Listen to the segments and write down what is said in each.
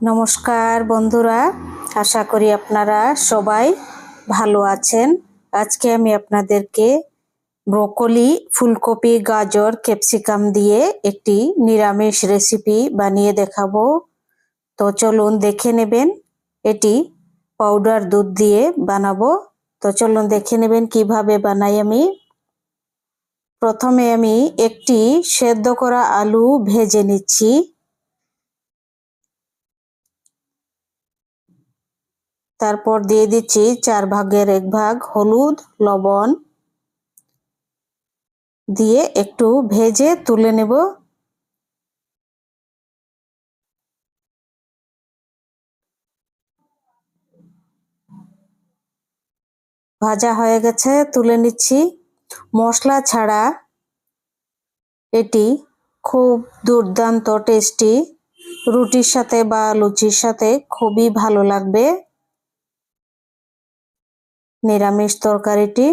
নমস্কার বন্ধুরা, আশা করি আপনারা সবাই ভালো আছেন। আজকে আমি আপনাদেরকে ব্রোকলি, ফুলকপি, গাজর, ক্যাপসিকাম দিয়ে একটি নিরামিষ রেসিপি বানিয়ে দেখাবো। তো চলুন দেখে নেবেন, এটি পাউডার দুধ দিয়ে বানাবো। তো চলুন দেখে নেবেন কীভাবে বানাই আমি। প্রথমে আমি একটি সেদ্ধ করা আলু ভেজে নিচ্ছি। তারপর দিয়ে দিচ্ছি চার ভাগের এক ভাগ হলুদ, লবণ দিয়ে একটু ভেজে তুলে নেব। ভাজা হয়ে গেছে, তুলে নিচ্ছি। মশলা ছাড়া এটি খুব দুর্দান্ত, টেস্টি। রুটির সাথে বা লুচির সাথে খুবই ভালো লাগবে। নিরামিষ তরকারিটি।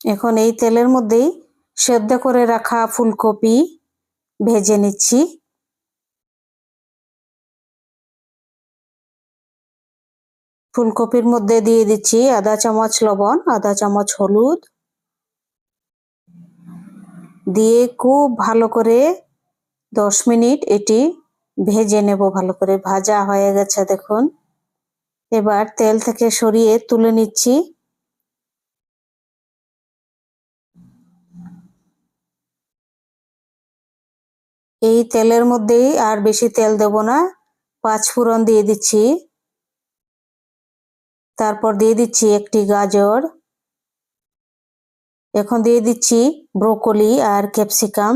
এখন এই তেলের মধ্যেই সেদ্ধ করে রাখা ফুলকপি ভেজে নিচ্ছি। ফুলকপির মধ্যে দিয়ে দিচ্ছি আধা চামচ লবণ আধা চামচ হলুদ। দিয়ে খুব ভালো করে দশ মিনিট এটি ভেজে নেব, ভালো করে ভাজা হয়ে গেছে দেখুন। এবার তেল থেকে সরিয়ে তুলে নিচ্ছি। এই তেলের মধ্যেই আর বেশি তেল দেব না, পাঁচ ফোড়ন দিয়ে দিচ্ছি। তারপর দিয়ে দিচ্ছি একটি গাজর। এখন দিয়ে দিচ্ছি ব্রোকলি আর ক্যাপসিকাম।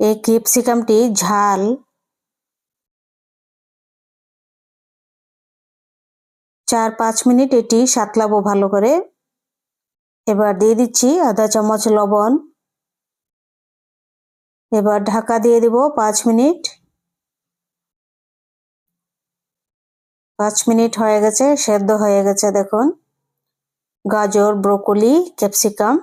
এই ক্যাপসিকামটি ঝাল। চার পাঁচ মিনিট এটি সাতলাবো ভালো করে। এবার দিয়ে দিচ্ছি আধা চামচ লবণ। এবার ঢাকা দিয়ে দিব পাঁচ মিনিট। পাঁচ মিনিট হয়ে গেছে, সেদ্ধ হয়ে গেছে দেখুন। গাজর, ব্রোকলি, ক্যাপসিকাম।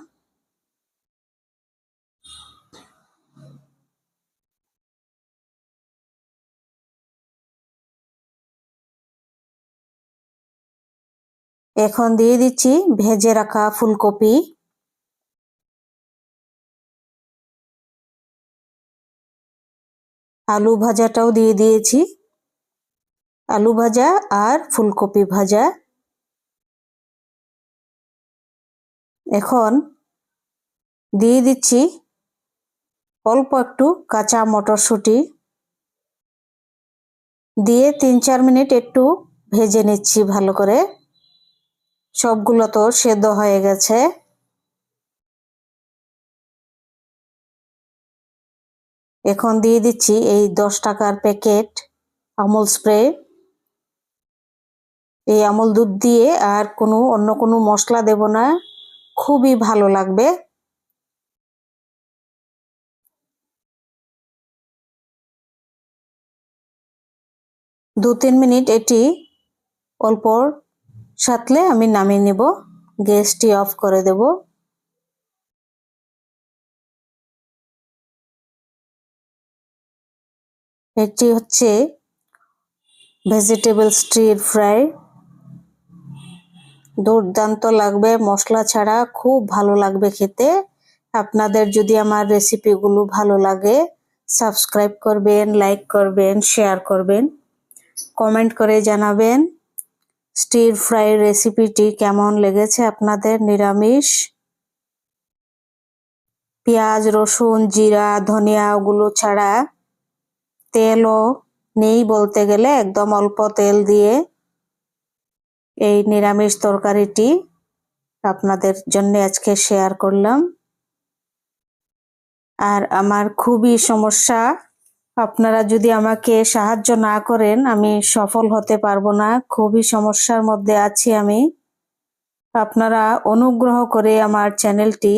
এখন দিয়ে দিচ্ছি ভেজে রাখা ফুলকপি। আলু ভাজাটাও দিয়ে দিয়েছি। আলু ভাজা আর ফুলকপি ভাজা। এখন দিয়ে দিচ্ছি অল্প একটু কাঁচা মটরশুঁটি। দিয়ে তিন চার মিনিট একটু ভেজে নিচ্ছি ভালো করে। সবগুলো তো সেদ্ধ হয়ে গেছে। এখন দিয়ে দিচ্ছি এই দশ টাকার প্যাকেট আমুল স্প্রে। এই আমুল দুধ দিয়ে আর কোনো, অন্য কোনো মশলা দেব না। খুবই ভালো লাগবে। দু তিন মিনিট এটি অল্প সাতলে আমি নামিয়ে নেব। গ্যাসটি অফ করে দেব। এটি হচ্ছে ভেজিটেবল স্টির ফ্রাই। দুর্দান্ত লাগবে। মশলা ছাড়া খুব ভালো লাগবে খেতে। আপনাদের যদি আমার রেসিপিগুলো ভালো লাগে সাবস্ক্রাইব করবেন লাইক করবেন শেয়ার করবেন কমেন্ট করে জানাবেন স্টির ফ্রাই রেসিপিটি কেমন লেগেছে আপনাদের নিরামিষ? পেঁয়াজ, রসুন, জিরা, ধনিয়া ওগুলো ছাড়া তেলও নেই বলতে গেলে, একদম অল্প তেল দিয়ে এই নিরামিষ তরকারিটি আপনাদের জন্য আজকে শেয়ার করলাম। আর আমার খুবই সমস্যা, আপনারা যদি আমাকে সাহায্য না করেন, আমি সফল হতে পারব না। খুবই সমস্যার মধ্যে আছি আমি। আপনারা অনুগ্রহ করে আমার চ্যানেলটি